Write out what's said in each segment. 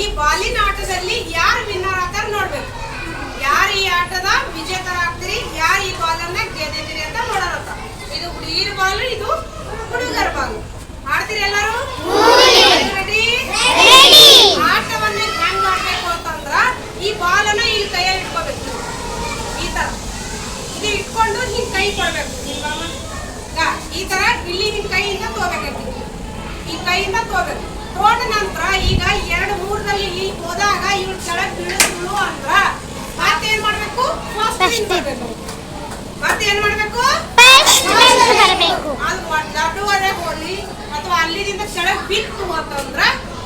ಈ ಬಾಲಿನ ಆಟದಲ್ಲಿ ಯಾರು ವಿನ್ನರ್ ಆಗ್ತಾರೆ ನೋಡ್ಬೇಕು. ಯಾರು ಈ ಆಟದ ವಿಜೇತರಾಗ್ತೀರಿ ಯಾರು ಈ ಬಾಲನ್ನ ಗೆದ್ದಿದ್ದೀರಿ ಅಂತ ನೋಡೋಣ ಇದು ಹುಡುಗಿರ ಬಾಲು ಇದು ಹುಡುಗರ ಬಾಲು ಆಡ್ತೀರಿ ಎಲ್ಲರೂ? ರೆಡಿ ಆಟವನ್ನ ಹೆಂಗ್ ಆಡ್ಬೇಕು ಅಂತಂದ್ರ ಈ ಬಾಲನ್ನ ಇಲ್ಲಿ ಕೈಯಲ್ಲಿ ಇಟ್ಕೋಬೇಕು. ಈ ತರ. ಇದು ಇಟ್ಕೊಂಡು ಹಿಂಗ್ ಕೈ ಕೊಡ್ಬೇಕು. ಈ ತರ ಇಲ್ಲಿ ಹಿಂಗ್ ಕೈಯಿಂದ ತೋಬೇಕಾಗ್ತಿ ಈ ಕೈಯಿಂದ ತೋಬೇಕು ತಗೊಂಡ ನಂತರ ಈಗ ಎರಡು ಮೂರದಲ್ಲಿ ಇಲ್ಲಿ ಹೋದಾಗ ಇವ್ರು ಕೆಳಗೆ ಬೀಳಿದ್ರು ಅಂದ್ರ ಮತ್ತೇನ್ ಮಾಡ್ಬೇಕು? ಮತ್ತೇನ್ ಮಾಡ್ಬೇಕು? ಅದು ದೊಡ್ಡವರೇ ಹೋಗ್ಲಿ ಅಥವಾ ಅಲ್ಲಿದಿಂದ ಕೆಳಗೆ ಬಿತ್ತು ಅಂತಂದ್ರ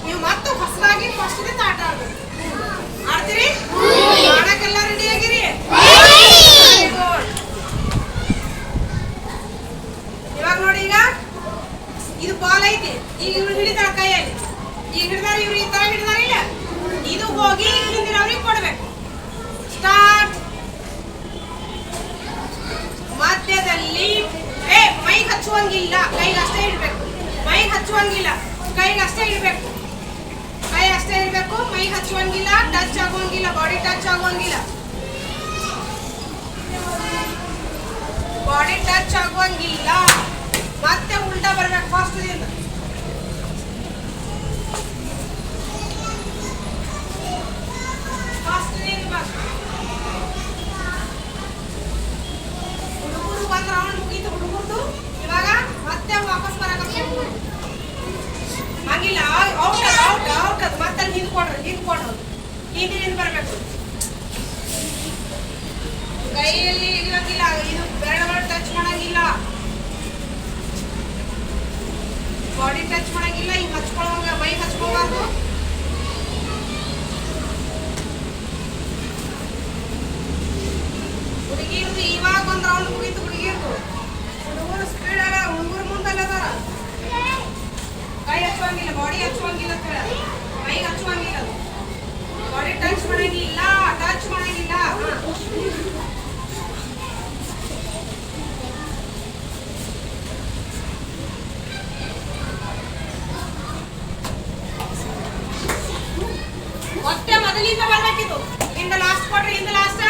ನೀವು ಮತ್ತೆ ಹೊಸದಾಗಿ ಫಸ್ಟ್ ಆಟ ಆಡ್ಬೇಕು ಆಡ್ತೀರಿ ಆಡಕ್ಕೆಲ್ಲ ರೆಡಿ ಆಗಿರಿ Very good. ಇವಾಗ ನೋಡಿ ಈಗ ಐತಿ ಈಗ ಇವ್ರು ಹಿಡಿತಾರ ಕೈಯಲ್ಲಿ. ಈಗ ಹಿಡಿದಾರ ಇವ್ರು ಈ ತರ ಹಿಡಿದಾರ ಇಲ್ಲ? ಇದು ಹೋಗಿ ಹಿಂದಿನವ್ರಿಗೆ ಕೊಡ್ಬೇಕು. ಸ್ಟಾರ್ಟ್ ಮಧ್ಯದಲ್ಲಿ ಏ ಮೈಗೆ ಹಚ್ಚುವಂಗಿಲ್ಲ. ಕೈಗೆ ಅಷ್ಟೇ ಇಡ್ಬೇಕು ಮೈಗೆ ಹಚ್ಚುವಂಗಿಲ್ಲ. ಕೈಗೆ ಅಷ್ಟೇ ಇಡ್ಬೇಕು ಕೈ ಅಷ್ಟೇ ಇರಬೇಕು ಮೈಗೆ ಹಚ್ಚುವಂಗಿಲ್ಲ ಟಚ್ ಆಗುವಂಗಿಲ್ಲ ಬಾಡಿ ಟಚ್ ಆಗುವಂಗಿಲ್ಲ. ಬಾಡಿ ಟಚ್ ಆಗುವಂಗಿಲ್ಲ. ಮತ್ತೆ ಬರ್ಬೇಕು ಫಸ್ಟ್ ಬರಬೇಕು. ಕೈಯಲ್ಲಿ ದಿಂದ ಇದು ಒಂದ್ ರೌಂಡ್ ಮುಗೀತು ಹುಡುಗರ್ದು ಇವಾಗ ಮತ್ತೆ ವಾಪಸ್ ಬರಕ ಹಂಗಿಲ್ಲ ಔಟ್ ಔಟ್ ಔಟ್ ಅದು ಮತ್ತೆ ಅಲ್ಲಿ ನಿಂತ್ಕೊಡ್ರಿ ನಿಂತ್ಕೊಂಡು ಹಿಂದಿನಿಂದ ಬರಬೇಕು ಕೈಯಲ್ಲಿ ಇರಂಗಿಲ್ಲ ಇದು ಬೆರಳುಗಳು ಟಚ್ ಮಾಡಂಗಿಲ್ಲ ಬಾಡಿ ಟಚ್ ಮಾಡಂಗಿಲ್ಲ ಹಿಂಗ್ ಹಚ್ಕೊಳಂಗ ಮೈ ಹಚ್ಕೋಬಾರ್ದು. ಹುಡುಗಿರ್ದು ಇವಾಗ ಒಂದು ರೌಂಡ್ ಮುಗೀತು ಹುಡುಗಿರ್ದು ಹುಡುಗರು ಸ್ಪೀಡ್ ಅಲ್ಲ ಹುಡುಗರು ಮುಂದಲ್ಲ ಅದಾರ ಕೈ ಹಚ್ಚುವಂಗಿಲ್ಲ ಬಾಡಿ ಹಚ್ಚುವಂಗಿಲ್ಲ ಅಂತ ಹೇಳ. ಮೈಗೆ ಹಚ್ಚುವಂಗಿಲ್ಲ ಬಾಡಿ ಟಚ್ ಮಾಡಂಗಿಲ್ಲ ಟಚ್ ಮಾಡಂಗಿಲ್ಲ ಹಾ. ಮತ್ತೆ ಮೊದಲಿಂದ ಬರ್ಬೇಕಿತ್ತು ಇಂದ ಲಾಸ್ಟ್ ಕೊಡ್ರಿ ಇಂದ ಲಾಸ್ಟ್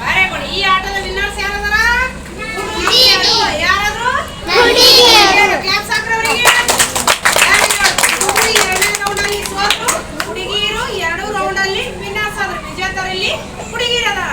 ವೆರಿ ಗುಡ್ ಈ ಆಟದ ವಿನ್ನರ್ಸ್ ಯಾರದಾರ. ಯಾರಾದ್ರು. ಕ್ಲಾಪ್ಸ್ ಹಾಕ್ರಿ ಅವರಿಗೆ ಹುಡುಗಿಯರು ಎರಡು ರೌಂಡ್ ಅಲ್ಲಿ ವಿನ್ನರ್ಸ್ ಆದ್ರು. ವಿಜೇತರಲ್ಲಿ ಹುಡುಗಿಯರು ಅದಾರ.